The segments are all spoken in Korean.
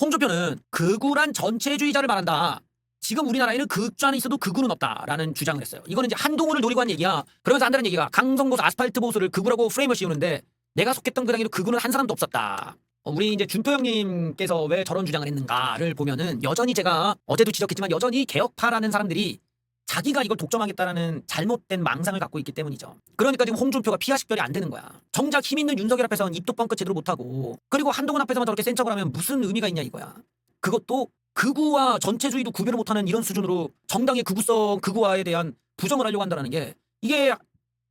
홍준표는 극우란 전체주의자를 말한다. 지금 우리나라에는 극좌는 있어도 극우는 없다라는 주장을 했어요. 이거는 이제 한동훈을 노리고 한 얘기야. 그러면서 한다는 얘기가 강성보수 아스팔트 보수를 극우라고 프레임을 씌우는데 내가 속했던 그 당에도 극우는 한 사람도 없었다. 어, 우리 이제 준표 형님께서 왜 저런 주장을 했는가를 보면은 여전히 제가 어제도 지적했지만 여전히 개혁파라는 사람들이 자기가 이걸 독점하겠다라는 잘못된 망상을 갖고 있기 때문이죠. 그러니까 지금 홍준표가 피하 식별이 안 되는 거야. 정작 힘 있는 윤석열 앞에서는 입도 뻥끗 제대로 못하고 그리고 한동훈 앞에서만 저렇게 센 척을 하면 무슨 의미가 있냐 이거야. 그것도 극우와 전체주의도 구별을 못하는 이런 수준으로 정당의 극우성 극우화에 대한 부정을 하려고 한다는 게 이게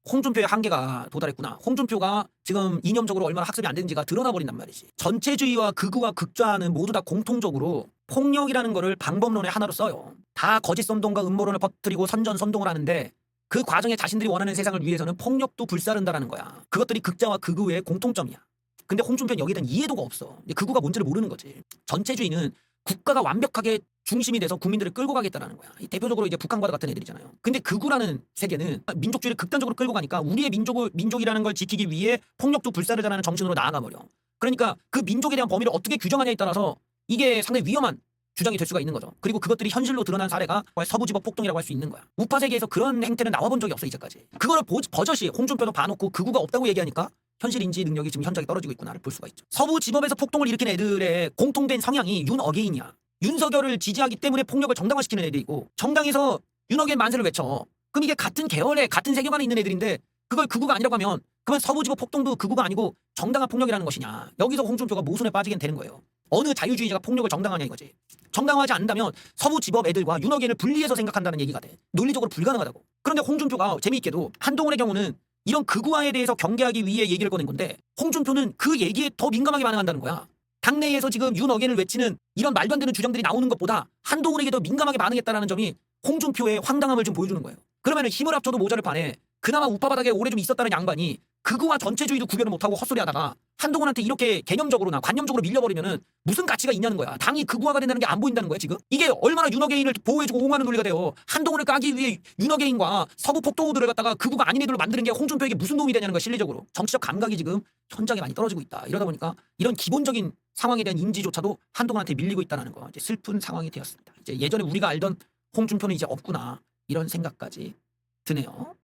홍준표의 한계가 도달했구나. 홍준표가 지금 이념적으로 얼마나 학습이 안 되는지가 드러나 버린단 말이지. 전체주의와 극우와 극좌는 모두 다 공통적으로 폭력이라는 거를 방법론의 하나로 써요. 다 거짓 선동과 음모론을 퍼뜨리고 선전 선동을 하는데 그 과정에 자신들이 원하는 세상을 위해서는 폭력도 불사른다라는 거야. 그것들이 극자와 극우의 공통점이야. 근데 홍준표는 여기에 대한 이해도가 없어. 극우가 뭔지를 모르는 거지. 전체주의는 국가가 완벽하게 중심이 돼서 국민들을 끌고 가겠다라는 거야. 이 대표적으로 이제 북한과 같은 애들이잖아요. 근데 극우라는 세계는 민족주의를 극단적으로 끌고 가니까 우리의 민족을 민족이라는 걸 지키기 위해 폭력도 불사르자는 정신으로 나아가 버려. 그러니까 그 민족에 대한 범위를 어떻게 규정하냐에 따라서 이게 상당히 위험한 주장이 될 수가 있는 거죠. 그리고 그것들이 현실로 드러난 사례가 서부지법 폭동이라고 할 수 있는 거야. 우파 세계에서 그런 행태는 나와본 적이 없어 이제까지. 그거를 보- 버젓이 홍준표도 봐놓고 극우가 없다고 얘기하니까 현실 인지 능력이 지금 현저하게 떨어지고 있구나를 볼 수가 있죠. 서부 지법에서 폭동을 일으킨 애들의 공통된 성향이 윤 어게인이야. 윤석열을 지지하기 때문에 폭력을 정당화시키는 애들이고 정당에서 윤 어게인 만세를 외쳐. 그럼 이게 같은 계열에 같은 세계관에 있는 애들인데 그걸 극우가 아니라고 하면 그러면 서부지법 폭동도 극우가 아니고 정당한 폭력이라는 것이냐. 여기서 홍준표가 모순에 빠지게 되는 거예요. 어느 자유주의자가 폭력을 정당화하냐 이거지. 정당화하지 않는다면 서부지법 애들과 윤어게인을 분리해서 생각한다는 얘기가 돼. 논리적으로 불가능하다고. 그런데 홍준표가 재미있게도 한동훈의 경우는 이런 극우화에 대해서 경계하기 위해 얘기를 꺼낸 건데 홍준표는 그 얘기에 더 민감하게 반응한다는 거야. 당내에서 지금 윤어게인을 외치는 이런 말도 안 되는 주장들이 나오는 것보다 한동훈에게 더 민감하게 반응했다라는 점이 홍준표의 황당함을 좀 보여주는 거예요. 그러면 힘을 합쳐도 모자를 판에 그나마 우파 바닥에 오래 좀 있었다는 양반이 극우와 전체주의도 구별을 못하고 헛소리하다가 한동훈한테 이렇게 개념적으로나 관념적으로 밀려버리면은 무슨 가치가 있냐는 거야. 당이 극우화가 된다는 게 안 보인다는 거야 지금. 이게 얼마나 윤어게인을 보호해주고 옹호하는 논리가 돼요. 한동훈을 까기 위해 윤어게인과 서부 폭도들을 갖다가 극우가 아닌 애들로 만드는 게 홍준표에게 무슨 도움이 되냐는 거야 실리적으로. 정치적 감각이 지금 현장에 많이 떨어지고 있다. 이러다 보니까 이런 기본적인 상황에 대한 인지조차도 한동훈한테 밀리고 있다는 거. 이제 슬픈 상황이 되었습니다. 이제 예전에 우리가 알던 홍준표는 이제 없구나 이런 생각까지 드네요.